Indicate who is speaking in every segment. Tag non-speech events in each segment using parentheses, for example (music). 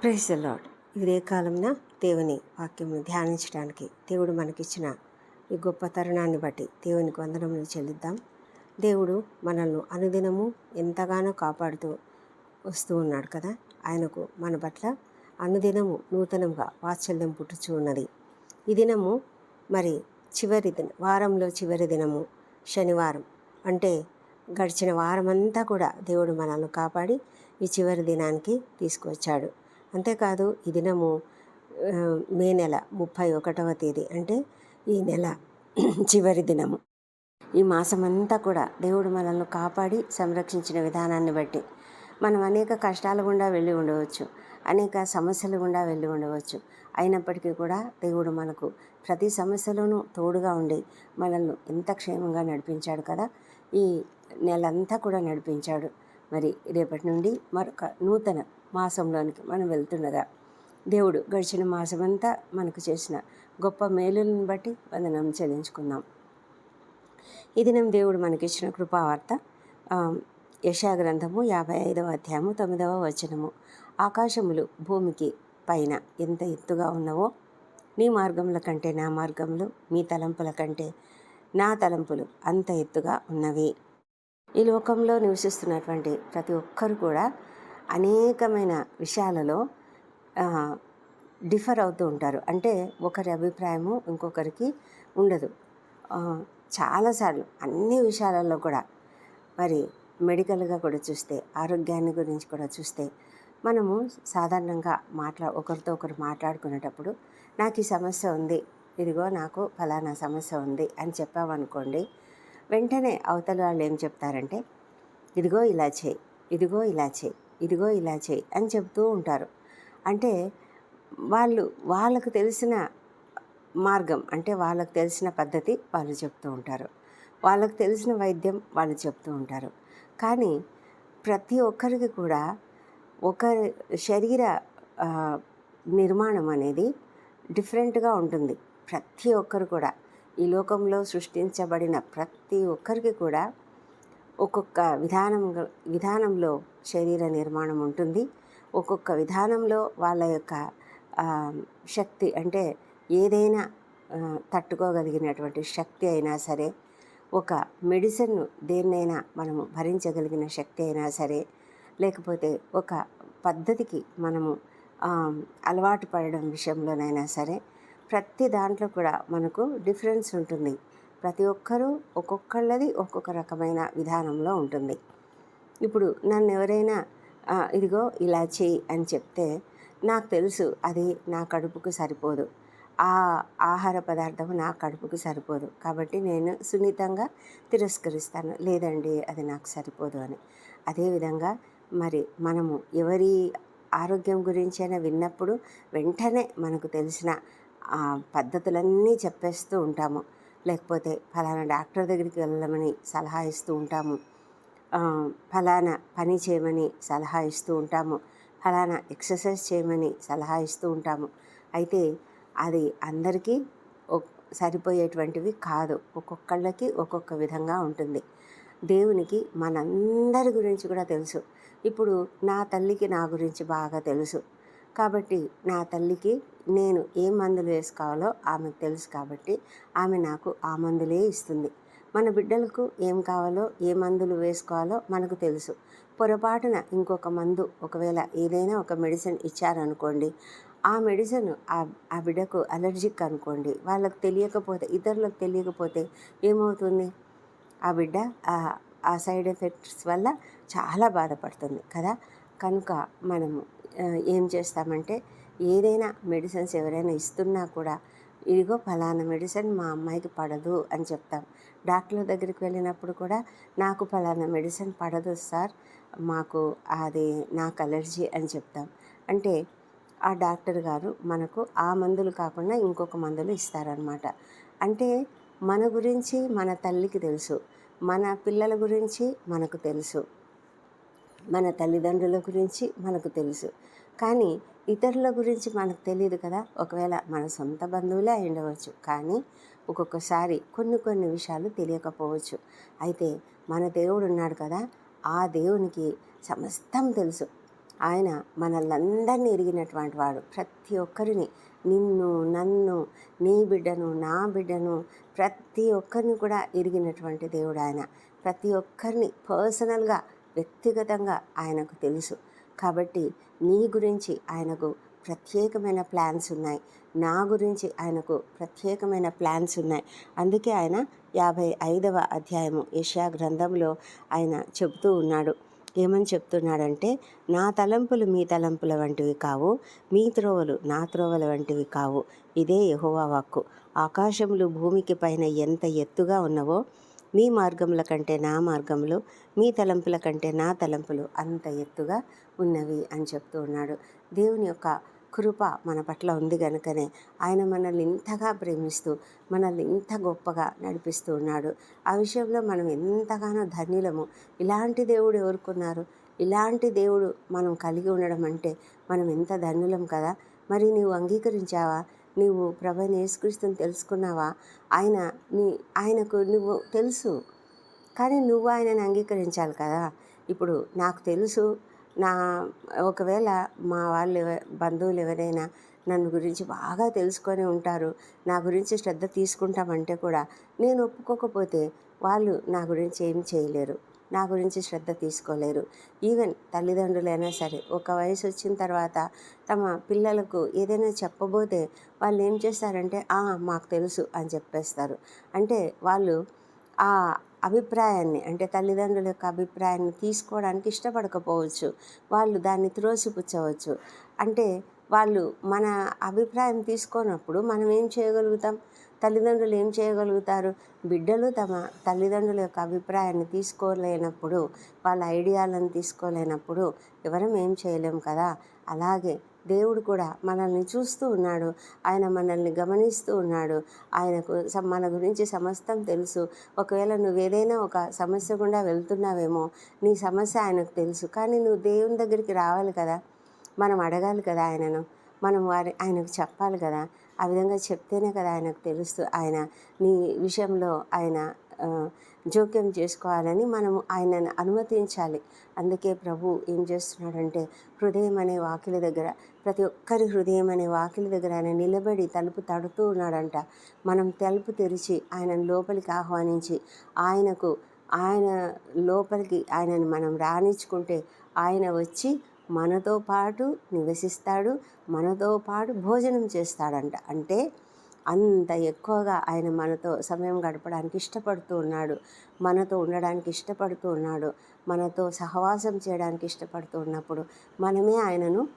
Speaker 1: Praise lord ఇదే కాలంన దేవుని వాక్యమును ధ్యానించడానికి దేవుడు మనకిచ్చిన ఈ గొప్ప తరుణాన్ని బట్టి దేవునికి వందనములు చెల్లిద్దాం. దేవుడు మనల్ని అనుదినము ఎంతగానో కాపాడుతూ వస్తూ ఉన్నాడు కదా? ఆయనకు మన పట్ల అనుదినము నూతనంగా వాత్సల్యం పుట్టుచూ ఉన్నది. ఈ దినము మరి చివరి దిన వారంలో చివరి దినము శనివారం. అంటే గడిచిన వారమంతా కూడా దేవుడు మనల్ని కాపాడి ఈ చివరి దినానికి తీసుకువచ్చాడు. అంతేకాదు ఈ దినము మే నెల ముప్పై ఒకటవ తేదీ అంటే ఈ నెల (clears throat) చివరి దినము. ఈ మాసమంతా కూడా దేవుడు మనల్ని కాపాడి సంరక్షించిన విధానాన్ని బట్టి మనం అనేక కష్టాల గుండా వెళ్ళి ఉండవచ్చు అనేక సమస్యలు గుండా వెళ్ళి ఉండవచ్చు. అయినప్పటికీ కూడా దేవుడు మనకు ప్రతి సమస్యలోనూ తోడుగా ఉండి మనల్ని ఎంత క్షేమంగా నడిపించాడు కదా ఈ నెలంతా కూడా నడిపించాడు. మరి రేపటి నుండి మరొక నూతన మాసంలోనికి మనం వెళ్తుండగా దేవుడు గడిచిన మాసమంతా మనకు చేసిన గొప్ప మేలులను బట్టి వందనం చెల్లించుకుందాం. ఈ దినం దేవుడు మనకిచ్చిన కృపావార్త ఆ, గ్రంథము యాభై ఐదవ అధ్యాయము తొమ్మిదవ వచనము. ఆకాశములు భూమికి పైన ఎంత ఎత్తుగా ఉన్నవో నీ మార్గముల కంటే నా మార్గములు మీ తలంపుల కంటే నా తలంపులు అంత ఎత్తుగా ఉన్నవి. ఈ లోకంలో నివసిస్తున్నటువంటి ప్రతి ఒక్కరు కూడా అనేకమైన విషయాలలో డిఫర్ అవుతూ ఉంటారు. అంటే ఒకరి అభిప్రాయము ఇంకొకరికి ఉండదు. చాలాసార్లు అన్ని విషయాలలో కూడా. మరి మెడికల్గా కూడా చూస్తే ఆరోగ్యాన్ని గురించి కూడా చూస్తే మనము సాధారణంగా మాట్లా ఒకరితో ఒకరు మాట్లాడుకునేటప్పుడు నాకు ఈ సమస్య ఉంది ఇదిగో నాకు ఫలానా సమస్య ఉంది అని చెప్పామనుకోండి వెంటనే అవతల వాళ్ళు ఏం చెప్తారంటే ఇదిగో ఇలా చేయి ఇదిగో ఇలా చేయి ఇదిగో ఇలా చేయి అని చెప్తూ ఉంటారు. అంటే వాళ్ళు వాళ్ళకు తెలిసిన మార్గం అంటే వాళ్ళకు తెలిసిన పద్ధతి వాళ్ళు చెప్తూ ఉంటారు. వాళ్ళకు తెలిసిన వైద్యం వాళ్ళు చెప్తూ ఉంటారు. కానీ ప్రతి ఒక్కరికి కూడా ఒకరి శరీర నిర్మాణం అనేది డిఫరెంట్గా ఉంటుంది. ప్రతి ఒక్కరు కూడా ఈ లోకంలో సృష్టించబడిన ప్రతి ఒక్కరికి కూడా ఒక్కొక్క విధానం విధానంలో శరీర నిర్మాణం ఉంటుంది. ఒక్కొక్క విధానంలో వాళ్ళ యొక్క శక్తి అంటే ఏదైనా తట్టుకోగలిగినటువంటి శక్తి అయినా సరే ఒక మెడిసిన్ను దేన్నైనా మనము భరించగలిగిన శక్తి అయినా సరే లేకపోతే ఒక పద్ధతికి మనము అలవాటు పడడం విషయంలోనైనా సరే ప్రతి దాంట్లో కూడా మనకు డిఫరెన్స్ ఉంటుంది. ప్రతి ఒక్కరూ ఒక్కొక్కళ్ళది ఒక్కొక్క రకమైన విధానంలో ఉంటుంది. ఇప్పుడు నన్ను ఎవరైనా ఇదిగో ఇలా చేయి అని చెప్తే నాకు తెలుసు అది నా కడుపుకు సరిపోదు. ఆ ఆహార పదార్థం నా కడుపుకు సరిపోదు. కాబట్టి నేను సున్నితంగా తిరస్కరిస్తాను. లేదండి అది నాకు సరిపోదు అని. అదేవిధంగా మరి మనము ఎవరి ఆరోగ్యం గురించి అయినా విన్నప్పుడు వెంటనే మనకు తెలిసిన ఆ పద్ధతులన్నీ చెప్పేస్తూ ఉంటాము. లేకపోతే ఫలానా డాక్టర్ దగ్గరికి వెళ్ళమని సలహా ఇస్తూ ఉంటాము. ఫలానా పని చేయమని సలహా ఇస్తూ ఉంటాము. ఫలానా ఎక్సర్సైజ్ చేయమని సలహా ఇస్తూ ఉంటాము. అయితే అది అందరికీ సరిపోయేటువంటివి కాదు. ఒక్కొక్కళ్ళకి ఒక్కొక్క విధంగా ఉంటుంది. దేవునికి మనందరి గురించి కూడా తెలుసు. ఇప్పుడు నా తల్లికి నా గురించి బాగా తెలుసు. కాబట్టి నా తల్లికి నేను ఏ మందులు వేసుకోవాలో ఆమెకు తెలుసు కాబట్టి ఆమె నాకు ఆ మందులే ఇస్తుంది. మన బిడ్డలకు ఏం కావాలో ఏ మందులు వేసుకోవాలో మనకు తెలుసు. పొరపాటున ఇంకొక మందు ఒకవేళ ఏదైనా ఒక మెడిసిన్ ఇచ్చారనుకోండి ఆ మెడిసిన్ ఆ ఆ బిడ్డకు అలర్జిక్ అనుకోండి వాళ్ళకు తెలియకపోతే ఇతరులకు తెలియకపోతే ఏమవుతుంది? ఆ బిడ్డ ఆ- సైడ్ ఎఫెక్ట్స్ వల్ల చాలా బాధపడుతుంది కదా. కనుక మనము ఏం చేస్తామంటే ఏదైనా మెడిసిన్స్ ఎవరైనా ఇస్తున్నా కూడా ఇదిగో ఫలానా మెడిసిన్ మా అమ్మాయికి పడదు అని చెప్తాం. డాక్టర్ దగ్గరికి వెళ్ళినప్పుడు కూడా నాకు ఫలానా మెడిసిన్ పడదు సార్ మాకు అది నాకు అలర్జీ అని చెప్తాం. అంటే ఆ డాక్టర్ గారు మనకు ఆ మందులు కాకుండా ఇంకొక మందులు ఇస్తారనమాట అంటే మన గురించి మన తల్లికి తెలుసు మన పిల్లల గురించి మనకు తెలుసు మన తల్లిదండ్రుల గురించి మనకు తెలుసు. కానీ ఇతరుల గురించి మనకు తెలియదు కదా. ఒకవేళ మన సొంత బంధువులే అయి ఉండవచ్చు కానీ ఒక్కొక్కసారి కొన్ని కొన్ని విషయాలు తెలియకపోవచ్చు. అయితే మన దేవుడు ఉన్నాడు కదా. ఆ దేవునికి సమస్తం తెలుసు. ఆయన మనల్ందరినీ ఎరిగినటువంటి వాడు. ప్రతి ఒక్కరిని. నిన్ను నన్ను నీ బిడ్డను నా బిడ్డను ప్రతి ఒక్కరిని కూడా ఎరిగినటువంటి దేవుడు ఆయన. ప్రతి ఒక్కరిని పర్సనల్గా వ్యక్తిగతంగా ఆయనకు తెలుసు. కాబట్టి నీ గురించి ఆయనకు ప్రత్యేకమైన ప్లాన్స్ ఉన్నాయి. నా గురించి ఆయనకు ప్రత్యేకమైన ప్లాన్స్ ఉన్నాయి. అందుకే ఆయన యాభై ఐదవ అధ్యాయము యశా గ్రంథంలో ఆయన చెబుతూ ఉన్నాడు. ఏమని చెప్తున్నాడంటే నా తలంపులు మీ తలంపుల వంటివి కావు మీ త్రోవలు నా త్రోవల వంటివి కావు. ఇదే యహోవా వాక్కు. ఆకాశములు భూమికి పైన ఎంత ఎత్తుగా ఉన్నవో మీ మార్గముల కంటే నా మార్గములు మీ తలంపుల కంటే నా తలంపులు అంత ఎత్తుగా ఉన్నవి అని చెప్తూ ఉన్నాడు. దేవుని యొక్క కృప మన పట్ల ఉంది కనుకనే ఆయన మనల్ని ఇంతగా ప్రేమిస్తూ మనల్ని ఇంత గొప్పగా నడిపిస్తూ ఉన్నాడు. ఆ విషయంలో మనం ఎంతగానో ధన్యులము. ఇలాంటి దేవుడు ఎవరుకున్నారు? ఇలాంటి దేవుడు మనం కలిగి ఉండడం అంటే మనం ఎంత ధన్యులం కదా? మరి నీవు అంగీకరించావా? నీవు ప్రభు యేసుక్రీస్తుని తెలుసుకున్నావా? ఆయన నీ ఆయనకు నువ్వు తెలుసు. కానీ నువ్వు ఆయనని అంగీకరించాలి కదా? ఇప్పుడు నాకు తెలుసు. నా ఒకవేళ మా వాళ్ళు బంధువులు ఎవరైనా నన్ను గురించి బాగా తెలుసుకొని ఉంటారు నా గురించి శ్రద్ధ తీసుకుంటామంటే కూడా నేను ఒప్పుకోకపోతే వాళ్ళు నా గురించి ఏం చేయలేరు. నా గురించి శ్రద్ధ తీసుకోలేరు. ఈవెన్ తల్లిదండ్రులైనా సరే ఒక వయసు వచ్చిన తర్వాత తమ పిల్లలకు ఏదైనా చెప్పబోతే వాళ్ళు ఏం చేస్తారంటే "ఆ, మాకు తెలుసు అని చెప్పేస్తారు. అంటే వాళ్ళు ఆ అభిప్రాయాన్ని అంటే తల్లిదండ్రుల యొక్క అభిప్రాయాన్ని తీసుకోవడానికి ఇష్టపడకపోవచ్చు. వాళ్ళు దాన్ని త్రోసిపుచ్చవచ్చు. అంటే వాళ్ళు మన అభిప్రాయం తీసుకోనప్పుడు మనం ఏం చేయగలుగుతాం? తల్లిదండ్రులు ఏం చేయగలుగుతారు? బిడ్డలు తమ తల్లిదండ్రుల యొక్క అభిప్రాయాన్ని తీసుకోలేనప్పుడు వాళ్ళ ఐడియాలను తీసుకోలేనప్పుడు ఎవరం ఏం చేయలేం కదా? అలాగే దేవుడు కూడా మనల్ని చూస్తూ ఉన్నాడు. ఆయన మనల్ని గమనిస్తూ ఉన్నాడు. ఆయనకు మన గురించి సమస్తం తెలుసు. ఒకవేళ నువ్వు ఏదైనా ఒక సమస్య గుండా వెళ్తున్నావేమో నీ సమస్య ఆయనకు తెలుసు. కానీ నువ్వు దేవుని దగ్గరికి రావాలి కదా? మనం అడగాలి కదా ఆయనను? మనం వారి ఆయనకు చెప్పాలి కదా? ఆ విధంగా చెప్తేనే కదా ఆయనకు తెలుస్తూ ఆయన నీ విషయంలో ఆయన జోక్యం చేసుకోవాలని మనం ఆయనను అనుమతించాలి. అందుకే ప్రభు ఏం చేస్తున్నాడంటే హృదయం అనే వాకిలి దగ్గర ప్రతి ఒక్కరి హృదయం అనే వాకిలి దగ్గర ఆయన నిలబడి తలుపు తడుతూ ఉన్నాడంట. మనం తలుపు తెరిచి ఆయనను లోపలికి ఆహ్వానించి ఆయనకు ఆయన లోపలికి ఆయనను మనం రాణించుకుంటే ఆయన వచ్చి మనతో పాటు నివసిస్తాడు మనతో పాటు భోజనం చేస్తాడంట. అంటే అంత ఎక్కువగా ఆయన మనతో సమయం గడపడానికి ఇష్టపడుతూ ఉన్నాడు. మనతో ఉండడానికి ఇష్టపడుతూ ఉన్నాడు. మనతో సహవాసం చేయడానికి ఇష్టపడుతూ ఉన్నప్పుడు మనమే ఆయనను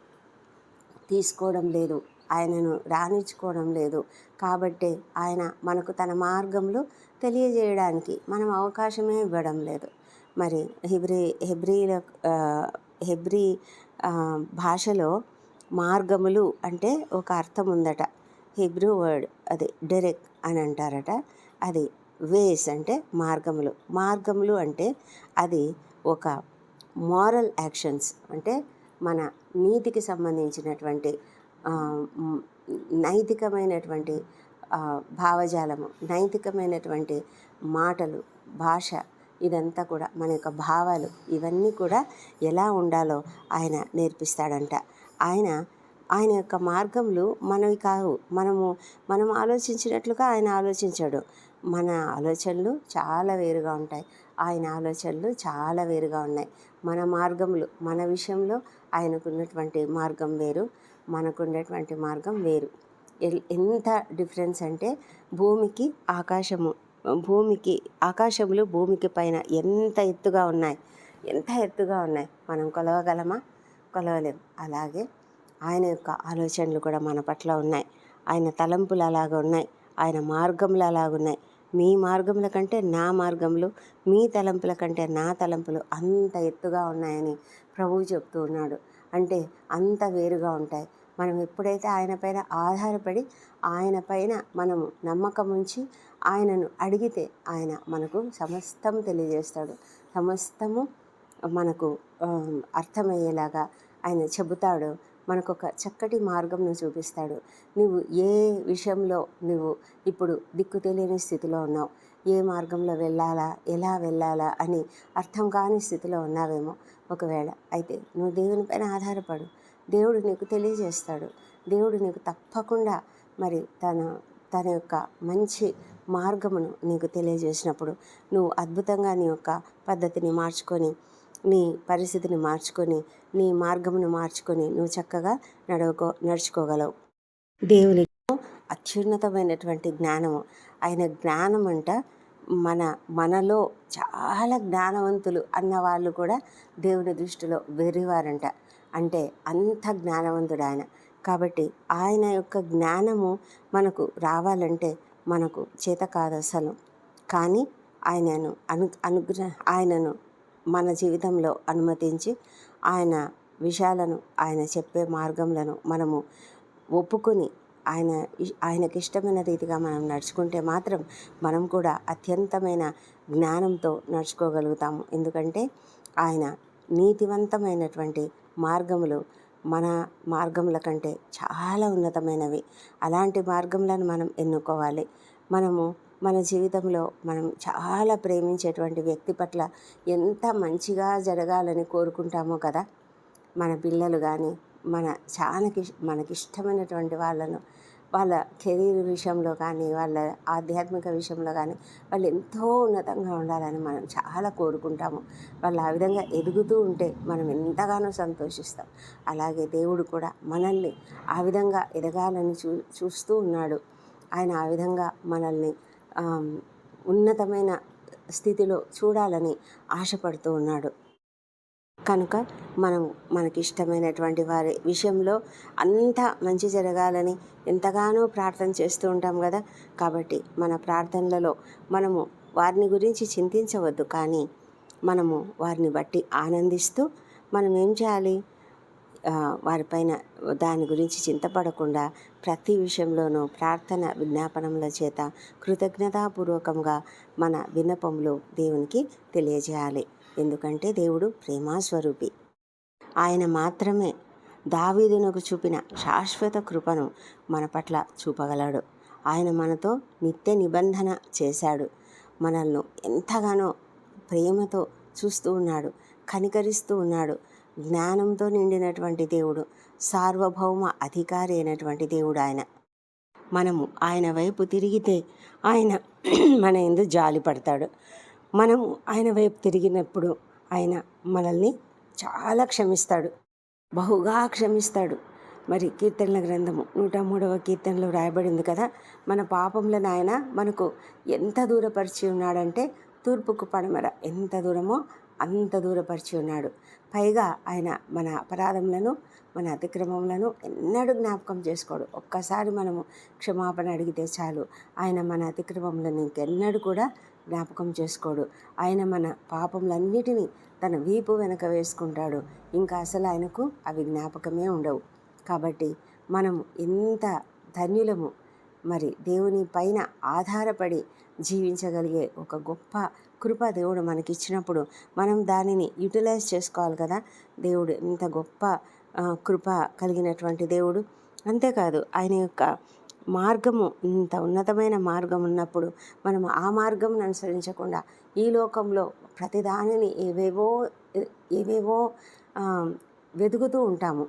Speaker 1: తీసుకోవడం లేదు. ఆయనను రాణించుకోవడం లేదు. కాబట్టి ఆయన మనకు తన మార్గంలో తెలియజేయడానికి మనం అవకాశమే ఇవ్వడం లేదు. మరి హెబ్రి హెబ్రీల హెబ్రీ భాషలో మార్గములు అంటే ఒక అర్థం ఉందట హిబ్రూ వర్డ్ అది డెరెక్ అని అంటారట. అది వేస్ అంటే మార్గములు. మార్గములు అంటే అది ఒక మారల్ యాక్షన్స్ అంటే మన నీతికి సంబంధించినటువంటి నైతికమైనటువంటి భావజాలము నైతికమైనటువంటి మాటలు భాష ఇదంతా కూడా మన యొక్క భావాలు ఇవన్నీ కూడా ఎలా ఉండాలో ఆయన నేర్పిస్తాడంట. ఆయన ఆయన యొక్క మార్గములు మనవి కావు. మనము మనం ఆలోచించినట్లుగా ఆయన ఆలోచించాడు. మన ఆలోచనలు చాలా వేరుగా ఉంటాయి. ఆయన ఆలోచనలు చాలా వేరుగా ఉన్నాయి. మన మార్గములు మన విషయంలో ఆయనకున్నటువంటి మార్గం వేరు. మనకున్నటువంటి మార్గం వేరు. ఎల్- ఎంత డిఫరెన్స్ అంటే భూమికి ఆకాశము భూమికి ఆకాశములు భూమికి పైన ఎంత ఎత్తుగా ఉన్నాయి? ఎంత ఎత్తుగా ఉన్నాయి? మనం కొలవగలమా? కొలవలేం. అలాగే ఆయన యొక్క ఆలోచనలు కూడా మన పట్ల ఉన్నాయి. ఆయన తలంపులు అలాగ ఉన్నాయి. ఆయన మార్గములు అలాగున్నాయి మీ మార్గముల కంటే నా మార్గములు మీ తలంపుల కంటే నా తలంపులు అంత ఎత్తుగా ఉన్నాయని ప్రభువు చెప్తూ ఉన్నాడు. అంటే అంత వేరుగా ఉంటాయి. మనం ఎప్పుడైతే ఆయన పైన ఆధారపడి ఆయన పైన మనము నమ్మకం ఉంచి ఆయనను అడిగితే ఆయన మనకు సమస్తం తెలియజేస్తాడు. సమస్తము మనకు అర్థమయ్యేలాగా ఆయన చెబుతాడు. మనకు ఒక చక్కటి మార్గంను చూపిస్తాడు. నువ్వు ఏ విషయంలో నువ్వు ఇప్పుడు దిక్కు తెలియని స్థితిలో ఉన్నావు? ఏ మార్గంలో వెళ్ళాలా? ఎలా వెళ్ళాలా? అని అర్థం కాని స్థితిలో ఉన్నావేమో ఒకవేళ అయితే నువ్వు దేవునిపైన ఆధారపడు. దేవుడు నీకు తెలియజేస్తాడు. దేవుడు నీకు తప్పకుండా మరి తన తన యొక్క మంచి మార్గమును నీకు తెలియజేసినప్పుడు నువ్వు అద్భుతంగా నీ యొక్క పద్ధతిని మార్చుకొని నీ పరిస్థితిని మార్చుకొని నీ మార్గమును మార్చుకొని నువ్వు చక్కగా నడవకో నడుచుకోగలవు. దేవుని అత్యున్నతమైనటువంటి జ్ఞానము. ఆయన జ్ఞానం అంట మన మనలో చాలా జ్ఞానవంతులు అన్న వాళ్ళు కూడా దేవుని దృష్టిలో వెర్రివారంట అంటే అంత జ్ఞానవంతుడు ఆయన. కాబట్టి ఆయన యొక్క జ్ఞానము మనకు రావాలంటే మనకు చేత కాదు అసలు. కానీ ఆయనను అను అనుగ్రహ ఆయనను మన జీవితంలో అనుమతించి ఆయన విషయాలను ఆయన చెప్పే మార్గంలను మనము ఒప్పుకొని ఆయన ఆయనకి ఇష్టమైన రీతిగా మనం నడుచుకుంటే మాత్రం మనం కూడా అత్యంతమైన జ్ఞానంతో నడుచుకోగలుగుతాము. ఎందుకంటే ఆయన నీతివంతమైనటువంటి మార్గములు మన మార్గముల కంటే చాలా ఉన్నతమైనవి. అలాంటి మార్గములను మనం ఎన్నుకోవాలి. మనము మన జీవితంలో మనం చాలా ప్రేమించేటువంటి వ్యక్తి పట్ల ఎంత మంచిగా జరగాలని కోరుకుంటామో కదా? మన పిల్లలు కానీ మన చాలా మనకిష్టమైనటువంటి వాళ్ళను వాళ్ళ కెరీర్ విషయంలో కానీ వాళ్ళ ఆధ్యాత్మిక విషయంలో కానీ వాళ్ళు ఎంతో ఉన్నతంగా ఉండాలని మనం చాలా కోరుకుంటాము. వాళ్ళు ఆ విధంగా ఎదుగుతూ ఉంటే మనం ఎంతగానో సంతోషిస్తాం. అలాగే దేవుడు కూడా మనల్ని ఆ విధంగా ఎదగాలని చూ చూస్తూ ఉన్నాడు. ఆయన ఆ విధంగా మనల్ని ఉన్నతమైన స్థితిలో చూడాలని ఆశపడుతూ ఉన్నాడు. కనుక మనం మనకి ఇష్టమైనటువంటి వారి విషయంలో అంతా మంచి జరగాలని ఎంతగానో ప్రార్థన చేస్తూ ఉంటాం కదా. కాబట్టి మన ప్రార్థనలలో మనము వారిని గురించి చింతించవద్దు. కానీ మనము వారిని బట్టి ఆనందిస్తూ మనం ఏం చేయాలి? వారిపైన దాని గురించి చింతపడకుండా ప్రతి విషయంలోనూ ప్రార్థన విజ్ఞాపనముల చేత కృతజ్ఞతాపూర్వకంగా మన విన్నపములు దేవునికి తెలియజేయాలి. ఎందుకంటే దేవుడు ప్రేమాస్వరూపి. ఆయన మాత్రమే దావీదునకు చూపిన శాశ్వత కృపను మన పట్ల చూపగలడు. ఆయన మనతో నిత్య నిబంధన చేశాడు. మనల్ని ఎంతగానో ప్రేమతో చూస్తూ ఉన్నాడు కనికరిస్తూ ఉన్నాడు. జ్ఞానంతో నిండినటువంటి దేవుడు సార్వభౌమ అధికారి అయినటువంటి దేవుడు ఆయన. మనము ఆయన వైపు తిరిగితే ఆయన (clears throat) మన ఎందు జాలి పడతాడు మనము ఆయన వైపు తిరిగినప్పుడు ఆయన మనల్ని చాలా క్షమిస్తాడు. బహుగా క్షమిస్తాడు. మరి కీర్తనల గ్రంథము నూట మూడవ కీర్తనలో రాయబడింది కదా? మన పాపములను ఆయన మనకు ఎంత దూరపరిచి ఉన్నాడంటే తూర్పుకు పడమర ఎంత దూరమో అంత దూరపరిచి ఉన్నాడు. పైగా ఆయన మన అపరాధములను మన అతిక్రమములను ఎన్నడూ జ్ఞాపకం చేసుకోడు. ఒక్కసారి మనము క్షమాపణ అడిగితే చాలు. ఆయన మన అతిక్రమములను ఇంకెన్నడూ కూడా జ్ఞాపకం చేసుకోడు. ఆయన మన పాపములన్నిటినీ తన వీపు వెనక వేసుకుంటాడు. ఇంకా అసలు ఆయనకు అవి జ్ఞాపకమే ఉండవు. కాబట్టి మనం ఎంత ధన్యులము మరి దేవుని పైన ఆధారపడి జీవించగలిగే ఒక గొప్ప కృప దేవుడు మనకిచ్చినప్పుడు మనం దానిని యూటిలైజ్ చేసుకోవాలి కదా. దేవుడు ఎంత గొప్ప కృప కలిగినటువంటి దేవుడు. అంతేకాదు ఆయన యొక్క మార్గము ఇంత ఉన్నతమైన మార్గం ఉన్నప్పుడు మనం ఆ మార్గం అనుసరించకుండా ఈ లోకంలో ప్రతిదానిని ఏవేవో ఏవేవో వెతుకుతూ ఉంటాము.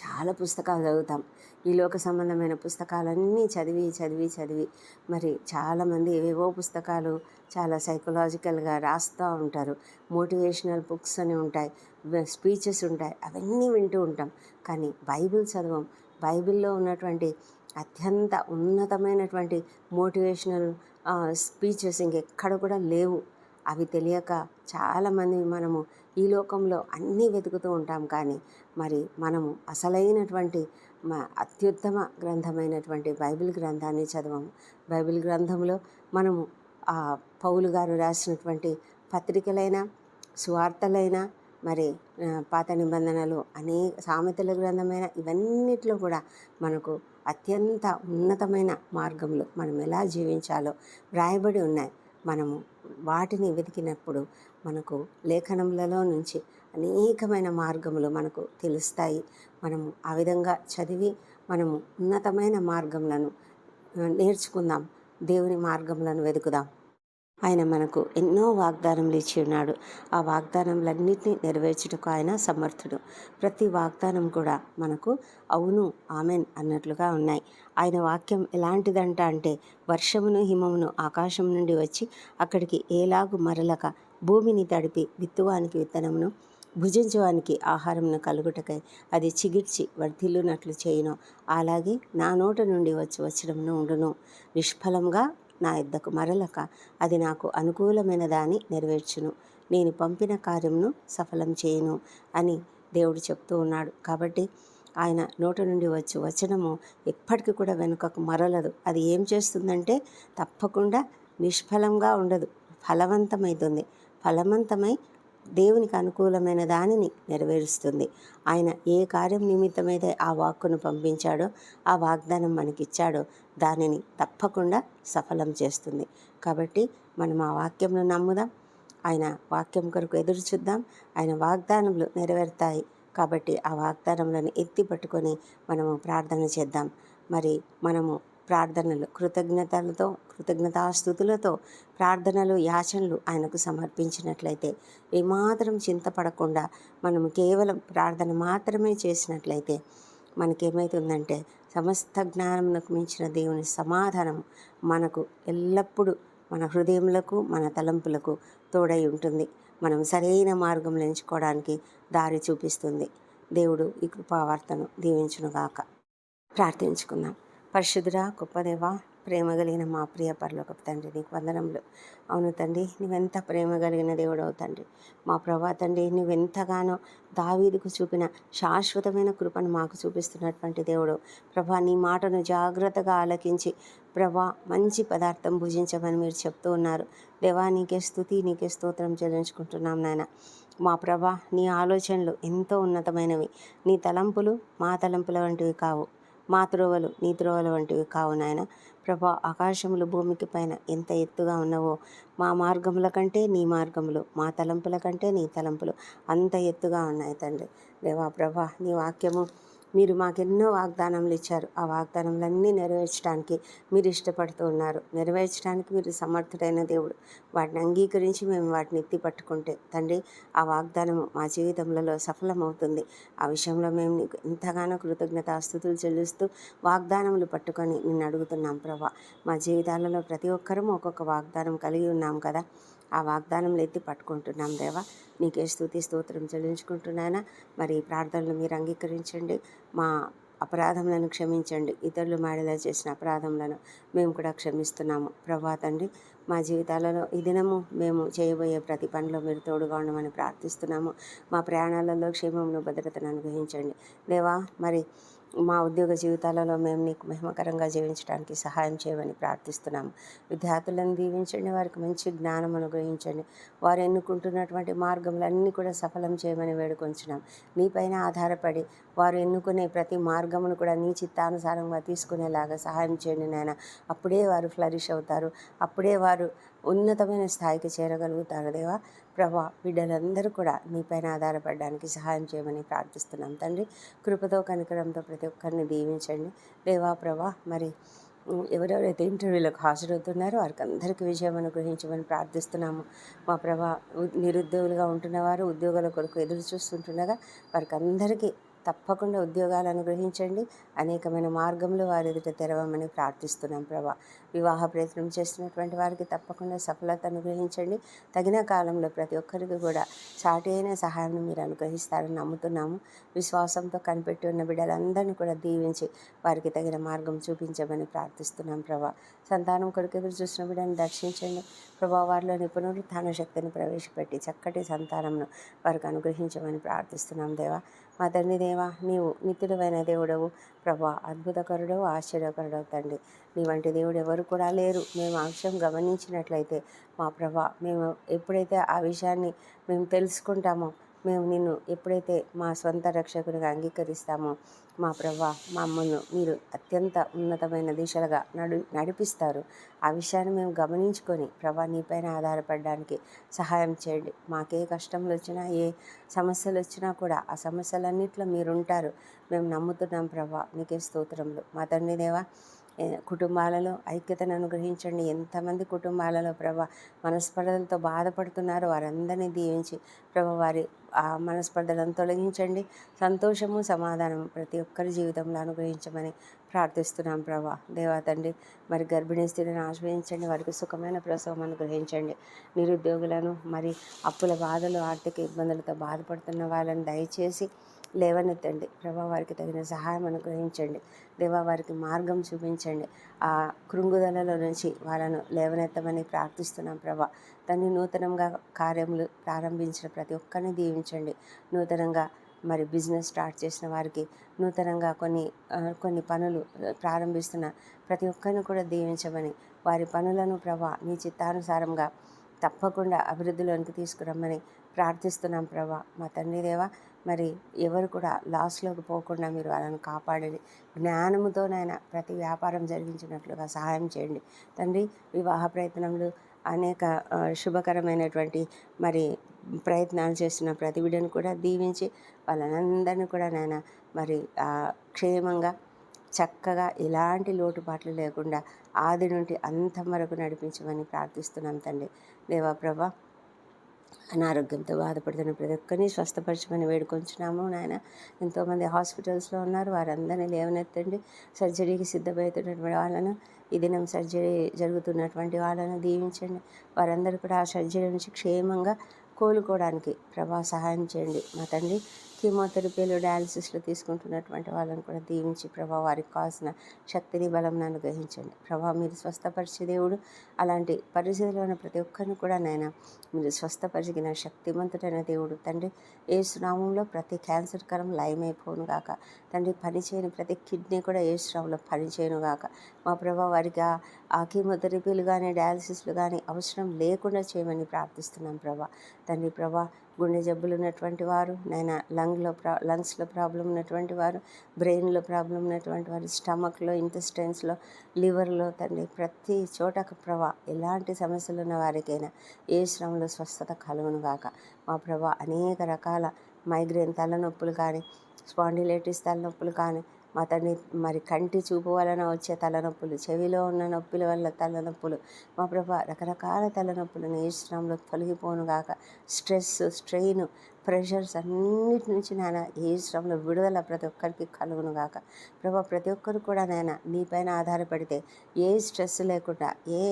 Speaker 1: చాలా పుస్తకాలు చదువుతాం. ఈ లోక సంబంధమైన పుస్తకాలన్నీ చదివి చదివి చదివి మరి చాలామంది ఏవేవో పుస్తకాలు చాలా సైకలాజికల్గా రాస్తూ ఉంటారు. మోటివేషనల్ బుక్స్ అని ఉంటాయి స్పీచెస్ ఉంటాయి అవన్నీ వింటూ ఉంటాం. కానీ బైబిల్ చదవం. బైబిల్లో ఉన్నటువంటి అత్యంత ఉన్నతమైనటువంటి మోటివేషనల్ స్పీచెస్ ఇంకెక్కడ కూడా లేవు. అవి తెలియక చాలామంది మనము ఈ లోకంలో అన్నీ వెతుకుతూ ఉంటాం కానీ మరి మనము అసలైనటువంటి మా అత్యుత్తమ గ్రంథమైనటువంటి బైబిల్ గ్రంథాన్ని చదవము. బైబిల్ గ్రంథంలో మనము ఆ పౌలు గారు రాసినటువంటి పత్రికలైన సువార్తలైన మరి పాత నిబంధనలు అనేక సామెతల గ్రంథమైన ఇవన్నిట్లో కూడా మనకు అత్యంత ఉన్నతమైన మార్గంలో మనం ఎలా జీవించాలో వ్రాయబడి ఉన్నాయి. మనము వాటిని వెతికినప్పుడు మనకు లేఖనములలో నుంచి అనేకమైన మార్గములు మనకు తెలుస్తాయి. మనము ఆ విధంగా చదివి మనము ఉన్నతమైన మార్గములను నేర్చుకుందాం. దేవుని మార్గములను వెతుకుదాం. ఆయన మనకు ఎన్నో వాగ్దానములు ఇచ్చి ఉన్నాడు ఆ వాగ్దానములన్నింటినీ నెరవేర్చుటకు ఆయన సమర్థుడు. ప్రతి వాగ్దానం కూడా మనకు అవును ఆమెన్ అన్నట్లుగా ఉన్నాయి. ఆయన వాక్యం ఎలాంటిదంట అంటే వర్షమును హిమమును ఆకాశం నుండి వచ్చి అక్కడికి ఏలాగు మరలక భూమిని తడిపి విత్తువానికి విత్తనమును భుజించువానికి ఆహారంను కలుగుటకై అది చిగిర్చి వర్ధిల్లునట్లు చేయను. అలాగే నా నోట నుండి వచ్చి వచ్చడమును ఉండును. నిష్ఫలంగా నా ఇద్దకు మరలక అది నాకు అనుకూలమైన దాన్ని నెరవేర్చును. నేను పంపిన కార్యమును సఫలం చేయను అని దేవుడు చెప్తూ ఉన్నాడు. కాబట్టి ఆయన నోట నుండి వచ్చి వచనము ఎప్పటికీ కూడా వెనుకకు మరలదు. అది ఏం చేస్తుందంటే తప్పకుండా నిష్ఫలంగా ఉండదు. ఫలవంతమవుతుంది ఫలవంతమై దేవునికి అనుకూలమైన దానిని నెరవేరుస్తుంది. ఆయన ఏ కార్యం నిమిత్తమైతే ఆ వాక్కును పంపించాడో ఆ వాగ్దానం మనకిచ్చాడో దానిని తప్పకుండా సఫలం చేస్తుంది. కాబట్టి మనం ఆ వాక్యంను నమ్ముదాం. ఆయన వాక్యం కొరకు ఎదురు చూద్దాం. ఆయన వాగ్దానములు నెరవేరుతాయి. కాబట్టి ఆ వాగ్దానములను ఎత్తి పట్టుకొని మనము ప్రార్థన చేద్దాం. మరి మనము ప్రార్థనలు కృతజ్ఞతలతో కృతజ్ఞతాస్థుతులతో ప్రార్థనలు యాచనలు ఆయనకు సమర్పించినట్లయితే ఏమాత్రం చింతపడకుండా మనము కేవలం ప్రార్థన మాత్రమే చేసినట్లయితే మనకేమవుతుందంటే సమస్త జ్ఞానమునకు మించిన దేవుని సమాధానం మనకు ఎల్లప్పుడూ మన హృదయములకు మన తలంపులకు తోడై ఉంటుంది. మనం సరైన మార్గంలో ఎంచుకోవడానికి దారి చూపిస్తుంది. దేవుడు ఈ కృపావార్తను దీవించునుగాక. ప్రార్థించుకుందాం. పరిశుద్ధురా గొప్పదేవా ప్రేమ కలిగిన మా ప్రియ పరలోకపు తండ్రి నీకు వందనములు. అవును తండ్రి నువ్వెంత ప్రేమ కలిగిన దేవుడవు తండ్రి. మా ప్రభా తండ్రి నువ్వెంతగానో దావీదుకు చూపిన శాశ్వతమైన కృపను మాకు చూపిస్తున్నటువంటి దేవుడు ప్రభా నీ మాటను జాగ్రత్తగా ఆలకించి ప్రభా మంచి పదార్థం భుజించమని మీరు చెప్తూ ఉన్నారు. దేవా నీకే స్థుతి నీకే స్తోత్రం చెల్లించుకుంటున్నాం నాయన. మా ప్రభా నీ ఆలోచనలు ఎంతో ఉన్నతమైనవి. నీ తలంపులు మా తలంపుల వంటివి కావు. మా త్రోవలు నీ త్రోవలు వంటివి కావు నాయన. ప్రభా ఆకాశములు భూమికి పైన ఎంత ఎత్తుగా ఉన్నవో మా మార్గముల కంటే నీ మార్గములు మా తలంపుల కంటే నీ తలంపులు అంత ఎత్తుగా ఉన్నాయి తండ్రి. దేవా ప్రభా నీ వాక్యము మీరు మాకెన్నో వాగ్దానములు ఇచ్చారు. ఆ వాగ్దానములన్నీ నెరవేర్చడానికి మీరు ఇష్టపడుతూ ఉన్నారు. నెరవేర్చడానికి మీరు సమర్థుడైన దేవుడు. వాటిని అంగీకరించి మేము వాటిని ఎత్తి పట్టుకుంటే తండ్రి ఆ వాగ్దానము మా జీవితంలో సఫలమవుతుంది. ఆ విషయంలో మేము నీకు ఎంతగానో కృతజ్ఞతాస్థుతులు చెల్లిస్తూ వాగ్దానములు పట్టుకొని నిన్ను అడుగుతున్నాం ప్రభా. మా జీవితాలలో ప్రతి ఒక్కరూ ఒక్కొక్క వాగ్దానం కలిగి ఉన్నాం కదా. ఆ వాగ్దానంలో ఎత్తి పట్టుకుంటున్నాం దేవా. నీకే స్థుతి స్తోత్రం చెల్లించుకుంటున్నానా మరి ఈ ప్రార్థనలు మీరు అంగీకరించండి. మా అపరాధములను క్షమించండి. ఇతరులు మాడేలా చేసిన అపరాధములను మేము కూడా క్షమిస్తున్నాము. ప్రభా తండ్రి మా జీవితాలలో ఈ దినము మేము చేయబోయే ప్రతి పనిలో మీరు తోడుగా ఉండమని ప్రార్థిస్తున్నాము. మా ప్రయాణాలలో క్షేమమును భద్రతను అనుగ్రహించండి. దేవా మరి మా ఉద్యోగ జీవితాలలో మేము నీకు మహిమకరంగా జీవించడానికి సహాయం చేయమని ప్రార్థిస్తున్నాము. విద్యార్థులను దీవించండి వారికి మంచి జ్ఞానం అనుగ్రహించండి. వారు ఎన్నుకుంటున్నటువంటి మార్గములన్నీ కూడా సఫలం చేయమని వేడుకొంచున్నాం నీపైన ఆధారపడి వారు ఎన్నుకునే ప్రతి మార్గమును కూడా నీ చిత్తానుసారంగా తీసుకునేలాగా సహాయం చేయండి నాయన. అప్పుడే వారు ఫ్లరిష్ అవుతారు. అప్పుడే వారు వారు ఉన్నతమైన స్థాయికి చేరగలుగుతారు దేవా. ప్రభా బిడ్డలందరూ కూడా నీపైన ఆధారపడడానికి సహాయం చేయమని ప్రార్థిస్తున్నాం తండ్రి. కృపతో కనికరంతో ప్రతి ఒక్కరిని దీవించండి. దేవా ప్రభా మరి ఎవరెవరైతే ఇంటర్వ్యూలకు హాజరవుతున్నారో వారికి అందరికీ విజయం అనుగ్రహించమని ప్రార్థిస్తున్నాము. మా ప్రభా నిరుద్యోగులుగా ఉంటున్నవారు ఉద్యోగాల కొరకు ఎదురు చూస్తుంటుండగా వారికి అందరికీ తప్పకుండా ఉద్యోగాలు అనుగ్రహించండి. అనేకమైన మార్గంలో వారి ఎదుట తెరవమని ప్రార్థిస్తున్నాం ప్రభా. వివాహ ప్రయత్నం చేస్తున్నటువంటి వారికి తప్పకుండా సఫలత అనుగ్రహించండి. తగిన కాలంలో ప్రతి ఒక్కరికి కూడా సాటి అయిన సహాయం మీరు అనుగ్రహిస్తారని నమ్ముతున్నాము. విశ్వాసంతో కనిపెట్టి ఉన్న బిడ్డలందరినీ కూడా దీవించి వారికి తగిన మార్గం చూపించమని ప్రార్థిస్తున్నాం ప్రభా. సంతానం కొడుకు ఎదురు చూసిన బిడ్డను దర్శించండి ప్రభా వారిలో పునరుత్థాన శక్తిని ప్రవేశపెట్టి చక్కటి సంతానంను వారికి అనుగ్రహించమని ప్రార్థిస్తున్నాం దేవా. మా తండ్రి దేవా నీవు నిత్యుడమైన దేవుడవు. ప్రభా అద్భుతకరుడవు ఆశ్చర్యకరుడవు తండ్రి. నీ వంటి దేవుడు ఎవరు కూడా లేరు. మేము ఆ విషయం గమనించినట్లయితే మా ప్రభా మేము ఎప్పుడైతే ఆ విషయాన్ని మేము తెలుసుకుంటామో మేము నిన్ను ఎప్పుడైతే మా స్వంత రక్షకునిగా అంగీకరిస్తామో మా ప్రభా మమ్మల్ని మీరు అత్యంత ఉన్నతమైన దిశలుగా నడు నడిపిస్తారు. ఆ విషయాన్ని మేము గమనించుకొని ప్రభా నీపైన ఆధారపడడానికి సహాయం చేయండి. మాకే కష్టంలు వచ్చినా ఏ సమస్యలు వచ్చినా కూడా ఆ సమస్యలన్నింటిలో మీరుంటారు. మేము నమ్ముతున్నాం ప్రభా నీకే స్తోత్రంలో మా తండ్రి దేవా కుటుంబాలలో ఐక్యతను అనుగ్రహించండి. ఎంతమంది కుటుంబాలలో ప్రభా మనస్పర్ధలతో బాధపడుతున్నారు వారందరినీ దీవించి ప్రభా వారి ఆ మనస్పర్ధలను తొలగించండి. సంతోషము సమాధానము ప్రతి ఒక్కరి జీవితంలో అనుగ్రహించమని ప్రార్థిస్తున్నాం ప్రభా. దేవాతండి మరి గర్భిణీ స్త్రీలను ఆశ్రయించండి. వారికి సుఖమైన ప్రసవం అనుగ్రహించండి. నిరుద్యోగులను మరి అప్పుల బాధలు ఆర్థిక ఇబ్బందులతో బాధపడుతున్న వాళ్ళని దయచేసి లేవనెత్తండి. ప్రభా వారికి తగిన సహాయం అనుగ్రహించండి. దేవా వారికి మార్గం చూపించండి. ఆ కృంగుదలలో నుంచి వాళ్ళను లేవనెత్తమని ప్రార్థిస్తున్నాం ప్రభా. తన్ని నూతనంగా కార్యములు ప్రారంభించిన ప్రతి ఒక్కరిని దీవించండి. నూతనంగా మరి బిజినెస్ స్టార్ట్ చేసిన వారికి నూతనంగా కొన్ని కొన్ని పనులు ప్రారంభిస్తున్న ప్రతి ఒక్కరిని కూడా దీవించమని వారి పనులను ప్రభా నీ చిత్తానుసారంగా తప్పకుండా అభివృద్ధిలోనికి తీసుకురమ్మని ప్రార్థిస్తున్నాం ప్రభా. మా తండ్రి దేవా మరి ఎవరు కూడా లాస్లోకి పోకుండా మీరు వాళ్ళని కాపాడండి. జ్ఞానముతోనైనా ప్రతి వ్యాపారం జరిగించినట్లుగా సహాయం చేయండి. తండ్రి వివాహ ప్రయత్నములు అనేక శుభకరమైనటువంటి మరి ప్రయత్నాలు చేస్తున్న ప్రతి బిడ్డను కూడా దీవించి వాళ్ళనందరినీ కూడా నాయన మరి క్షేమంగా చక్కగా ఎలాంటి లోటుపాట్లు లేకుండా ఆది నుండి అంతం వరకు నడిపించమని ప్రార్థిస్తున్నాం తండ్రి. దేవా ప్రభా అనారోగ్యంతో బాధపడుతున్న ప్రతి ఒక్కరిని స్వస్థపరచమని వేడుకొంచున్నాము నాయన. ఎంతోమంది హాస్పిటల్స్లో ఉన్నారు. వారందరినీ లేవనెత్తండి. సర్జరీకి సిద్ధమవుతున్నటువంటి వాళ్ళను ఈ దినం సర్జరీ జరుగుతున్నటువంటి వాళ్ళను దీవించండి. వారందరూ కూడా ఆ సర్జరీ నుంచి క్షేమంగా కోలుకోవడానికి ప్రభా సహాయం చేయండి. మా తండ్రి కీమోథెరపీలు డయాలసిస్లు తీసుకుంటున్నటువంటి వాళ్ళని కూడా దీవించి ప్రభా వారికి కావాల్సిన శక్తిని బలం అనుగ్రహించండి. ప్రభా మీరు స్వస్థపరిచే దేవుడు. అలాంటి పరిస్థితిలో ఉన్న ప్రతి ఒక్కరిని కూడా నాయన మీరు స్వస్థపరిచిన శక్తివంతుడైన దేవుడు. తండ్రి ఏ ప్రతి క్యాన్సర్ కరం లయమైపోను గాక. తండ్రి పనిచేయని ప్రతి కిడ్నీ కూడా ఏ పనిచేయను గాక. మా ప్రభా వారికి ఆ- ఆ కీమోథెరపీలు కానీ డయాలసిస్లు కానీ అవసరం లేకుండా చేయమని ప్రార్థిస్తున్నాం ప్రభా. తండ్రి ప్రభా గుండె జబ్బులు ఉన్నటువంటి వారు నైనా లంగ్లో ప్రా లంగ్స్లో ప్రాబ్లం ఉన్నటువంటి వారు బ్రెయిన్లో ప్రాబ్లం ఉన్నటువంటి వారు స్టమక్లో ఇంటెస్టైన్స్లో లివర్లో తండ్రి ప్రతి చోట ప్రభా ఎలాంటి సమస్యలు ఉన్న వారికైనా ఏ శ్రమలో స్వస్థత కలుగును గాక. మా ప్రభా అనేక రకాల మైగ్రేన్ తలనొప్పులు కానీ స్పాండిలైటిస్ తలనొప్పులు కానీ మా మరి కంటి చూపు వలన వచ్చే తలనొప్పులు చెవిలో ఉన్న నొప్పుల వల్ల తలనొప్పులు మా ప్రభా రకరకాల తలనొప్పులు. ఏ శ్రమంలో తొలగిపోను గాక. స్ట్రెస్ స్ట్రెయిన్ ప్రెషర్స్ అన్నిటి నుంచి నాయన ఏ శ్రమలో విడుదల ప్రతి ఒక్కరికి కలుగును గాక. ప్రభా ప్రతి ఒక్కరు కూడా నాయన నీపైన ఆధారపడితే ఏ స్ట్రెస్ లేకుండా ఏ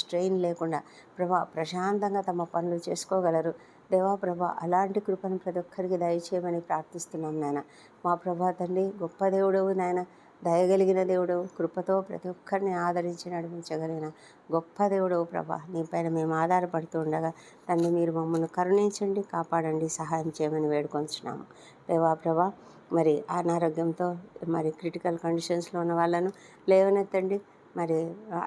Speaker 1: స్ట్రెయిన్ లేకుండా ప్రభా ప్రశాంతంగా తమ పనులు చేసుకోగలరు. దేవా ప్రభ అలాంటి కృపను ప్రతి ఒక్కరికి దయచేయమని ప్రార్థిస్తున్నాం నాయన. మా ప్రభా తండ్రి గొప్ప దేవుడవు నాయన. దయగలిగిన దేవుడవు కృపతో ప్రతి ఒక్కరిని ఆదరించి నడిపించగలిగిన గొప్ప దేవుడవు ప్రభా. నీపైన మేము ఆధారపడుతూ ఉండగా తండ్రి మీరు మమ్మల్ని కరుణించండి కాపాడండి సహాయం చేయమని వేడుకొంచున్నాము. దేవా ప్రభా మరి అనారోగ్యంతో మరి క్రిటికల్ కండిషన్స్లో ఉన్న వాళ్ళను లేవనెత్తండి. మరి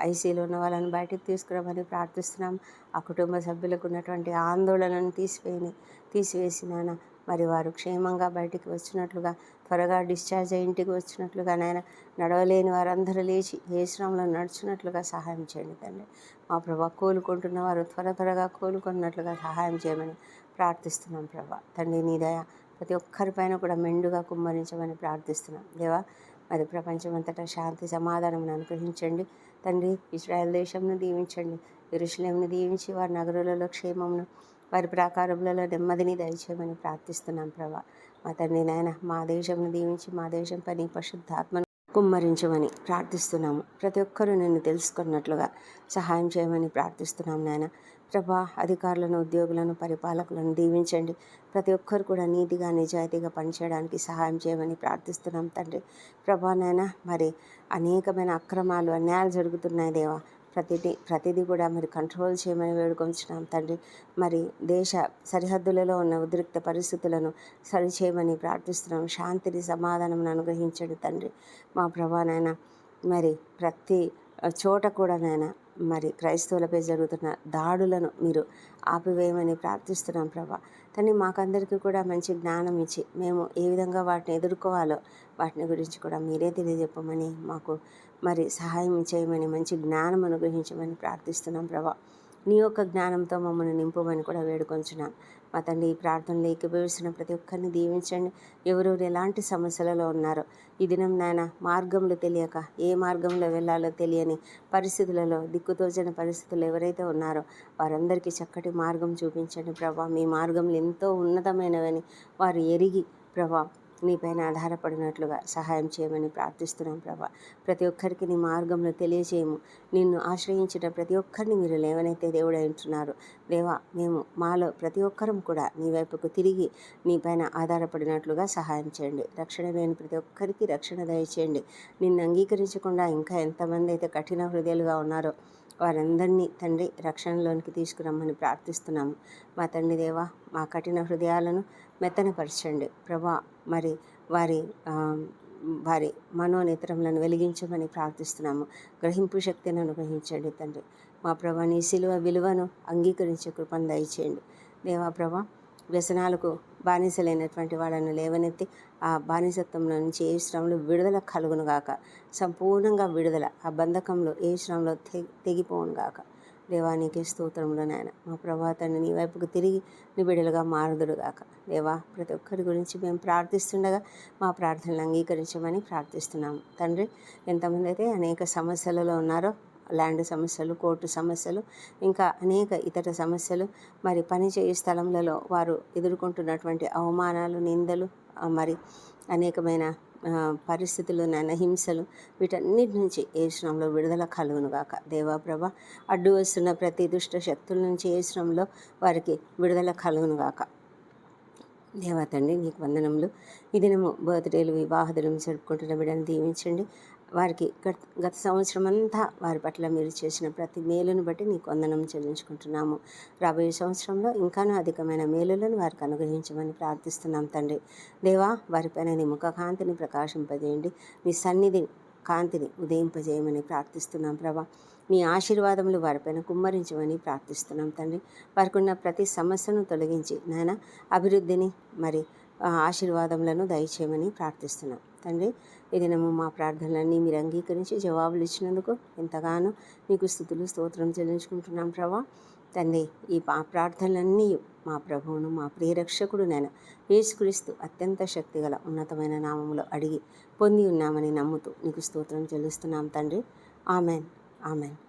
Speaker 1: ఐసీలో ఉన్న వాళ్ళని బయటికి తీసుకురామని ప్రార్థిస్తున్నాం. ఆ కుటుంబ సభ్యులకు ఉన్నటువంటి ఆందోళనను తీసివేయని తీసివేసినాన మరి వారు క్షేమంగా బయటికి వచ్చినట్లుగా త్వరగా డిశ్చార్జ్ అయ్యి ఇంటికి వచ్చినట్లుగా నాయన నడవలేని వారందరూ లేచి ఏ శ్రమంలో నడిచినట్లుగా సహాయం చేయండి తండ్రి. మా ప్రభా కోలుకుంటున్న వారు త్వర త్వరగా కోలుకున్నట్లుగా సహాయం చేయమని ప్రార్థిస్తున్నాం ప్రభా. తండ్రి నీ దయ ప్రతి ఒక్కరిపైన కూడా మెండుగా కుమ్మరించమని ప్రార్థిస్తున్నాం. దేవా మరి ప్రపంచమంతటా శాంతి సమాధానం అనుగ్రహించండి. తండ్రి ఇస్రాయల్ దేశంను దీవించండి. ఇరుషులేమును దీవించి వారి నగరులలో క్షేమమును వారి ప్రాకారములలో నెమ్మదిని దయచేయమని ప్రార్థిస్తున్నాం ప్రభా. మా తండ్రి నాయన మా దేశంను దీవించి మా దేశం పని పరిశుద్ధాత్మను కుమ్మరించమని ప్రార్థిస్తున్నాము. ప్రతి ఒక్కరూ నిన్ను తెలుసుకున్నట్లుగా సహాయం చేయమని ప్రార్థిస్తున్నాం నాయన. ప్రభా అధికారులను ఉద్యోగులను పరిపాలకులను దీవించండి. ప్రతి ఒక్కరు కూడా నీతిగా నిజాయితీగా పనిచేయడానికి సహాయం చేయమని ప్రార్థిస్తున్నాం తండ్రి. ప్రభా నాయన మరి అనేకమైన అక్రమాలు అన్యాయాలు జరుగుతున్నాయి దేవా. ప్రతిదీ ప్రతిదీ కూడా మరి కంట్రోల్ చేయమని వేడుకొంచున్నాం తండ్రి. మరి దేశ సరిహద్దులలో ఉన్న ఉద్రిక్త పరిస్థితులను సరిచేయమని ప్రార్థిస్తున్నాం. శాంతిని సమాధానం అనుగ్రహించండి తండ్రి. మా ప్రభా మరి ప్రతి చోట కూడా నాయన మరి క్రైస్తవులపై జరుగుతున్న దాడులను మీరు ఆపివేయమని ప్రార్థిస్తున్నాం ప్రభా. కానీ మాకందరికీ కూడా మంచి జ్ఞానం ఇచ్చి మేము ఏ విధంగా వాటిని ఎదుర్కోవాలో వాటిని గురించి కూడా మీరే తెలియజెప్పమని మాకు మరి సహాయం చేయమని మంచి జ్ఞానం అనుగ్రహించమని ప్రార్థిస్తున్నాం ప్రభా. నీ యొక్క జ్ఞానంతో మమ్మల్ని నింపమని కూడా వేడుకొంచున్నాం. మా తండ్రి ఈ ప్రార్థనలు ఏకీభవిస్తున్న ప్రతి ఒక్కరిని దీవించండి. ఎవరెవరు ఎలాంటి సమస్యలలో ఉన్నారో ఈ దినం నాయన మార్గంలో తెలియక ఏ మార్గంలో వెళ్ళాలో తెలియని పరిస్థితులలో దిక్కుతోచని పరిస్థితులు ఎవరైతే ఉన్నారో వారందరికీ చక్కటి మార్గం చూపించండి ప్రభా. మీ మార్గంలో ఎంతో ఉన్నతమైనవని వారు ఎరిగి ప్రభా నీపైన ఆధారపడినట్లుగా సహాయం చేయమని ప్రార్థిస్తున్నాం ప్రభా. ప్రతి ఒక్కరికి నీ మార్గంలో తెలియజేయము. నిన్ను ఆశ్రయించిన ప్రతి ఒక్కరిని మీరు లేవనైతే దేవుడు అంటున్నారు. దేవా మేము మాలో ప్రతి ఒక్కరం కూడా నీ వైపుకు తిరిగి నీపైన ఆధారపడినట్లుగా సహాయం చేయండి. రక్షణ లేని ప్రతి ఒక్కరికి రక్షణ దయచేయండి. నిన్ను అంగీకరించకుండా ఇంకా ఎంతమంది అయితే కఠిన హృదయాలుగా ఉన్నారో వారందరినీ తండ్రి రక్షణలోనికి తీసుకురమ్మని ప్రార్థిస్తున్నాము. మా తండ్రి దేవా మా కఠిన హృదయాలను మెత్తనపరచండి. ప్రభా మరి వారి వారి మనోనేత్రములను వెలిగించమని ప్రార్థిస్తున్నాము. గ్రహింపు శక్తిని అనుగ్రహించండి తండ్రి. మా ప్రభా నీ శిలువ విలువను అంగీకరించే కృపను దయచేయండి. దేవా ప్రభా వ్యసనాలకు బానిసలైనటువంటి వాళ్ళను లేవనెత్తి ఆ బానిసత్వంలో నుంచి ఏ శ్రమలు విడుదల కలుగును గాక సంపూర్ణంగా విడుదల ఆ బంధకంలో ఏ శ్రమంలో తెగిపోవును గాక దేవానికి స్తోత్రములు నాయన. మా ప్రభాతాన్ని నీ వైపుకు తిరిగి నిబిడలుగా మారుదుడు గాక. దేవా ప్రతి ఒక్కరి గురించి మేము ప్రార్థిస్తుండగా మా ప్రార్థనలు అంగీకరించమని ప్రార్థిస్తున్నాము. తండ్రి ఎంతమంది అయితే అనేక సమస్యలలో ఉన్నారో ల్యాండ్ సమస్యలు కోర్టు సమస్యలు ఇంకా అనేక ఇతర సమస్యలు మరి పనిచేయు స్థలములలో వారు ఎదుర్కొంటున్నటువంటి అవమానాలు నిందలు మరి అనేకమైన పరిస్థితులు నాయన హింసలు వీటన్నిటి నుంచి ఏశ్రంలో విడుదల కలుగును గాక దేవాప్రభ అడ్డు వస్తున్న ప్రతి దుష్ట శక్తుల నుంచి ఏశ్రంలో వారికి విడుదల కలుగును గాక దేవతండి నీకు వందనములు. ఈ దినము బర్త్డేలు వివాహ దినం జరుపుకుంటున్న బిడ్డను దీవించండి. వారికి గత గత సంవత్సరం అంతా వారి పట్ల మీరు చేసిన ప్రతి మేలును బట్టి నీకు వందనం చెల్లించుకుంటున్నాము. రాబోయే సంవత్సరంలో ఇంకానూ అధికమైన మేలులను వారికి అనుగ్రహించమని ప్రార్థిస్తున్నాం తండ్రి. దేవా వారిపైన నీ ముఖ కాంతిని ప్రకాశింపజేయండి. మీ సన్నిధి కాంతిని ఉదయింపజేయమని ప్రార్థిస్తున్నాం ప్రభా. మీ ఆశీర్వాదములు వారిపైన కుమ్మరించమని ప్రార్థిస్తున్నాం తండ్రి. వారికి ఉన్న ప్రతి సమస్యను తొలగించి నాయన అభివృద్ధిని మరి ఆశీర్వాదములను దయచేయమని ప్రార్థిస్తున్నాం. తండ్రి ఏదైనా మా ప్రార్థనలన్నీ మీరు అంగీకరించి జవాబులు ఇచ్చినందుకు ఎంతగానో మీకు స్థుతులు స్తోత్రం చెల్లించుకుంటున్నాం ప్రభా. తండ్రి ఈ మా ప్రార్థనలన్నీ మా ప్రభువును మా ప్రియరక్షకుడు నేను యేసుక్రీస్తు అత్యంత శక్తిగల ఉన్నతమైన నామములో అడిగి పొంది ఉన్నామని నమ్ముతూ నీకు స్తోత్రం చెల్లిస్తున్నాం తండ్రి. ఆమెన్. ఆమెన్.